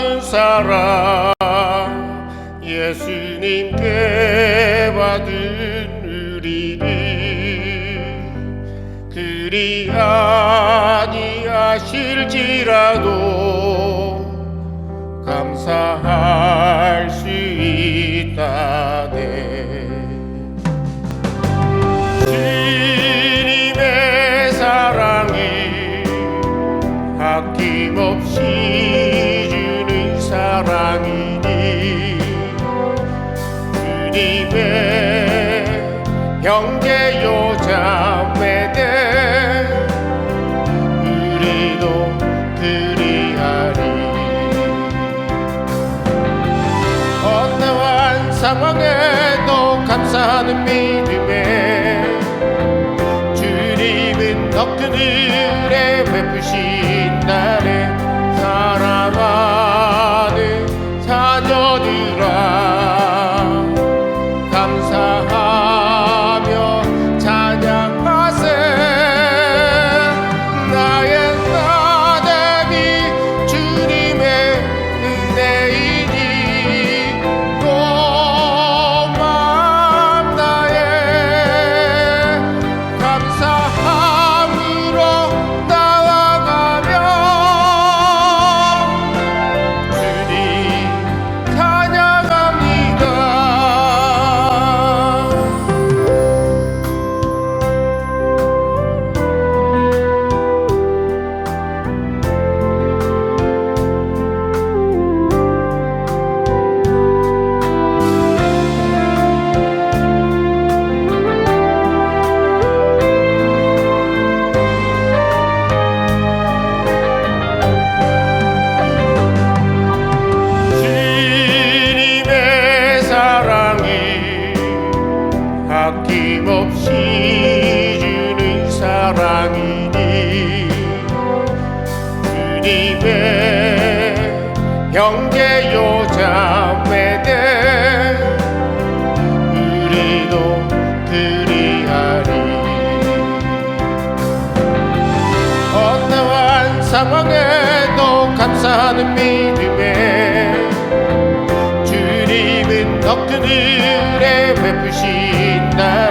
같은 사랑 예수님께 받은 우리를 그리 아니하실지라도 사랑이니 주님의 형제 요 자매들 우리도 그리하리. 어떠한 상황에도 감사하는 믿음에 주님은 덕들에 베푸신 주님의 형제 요 자매들 우리도 그리하리. 어떠한 상황에도 감사하는 믿음에 주님은 덕들에 베푸신 날에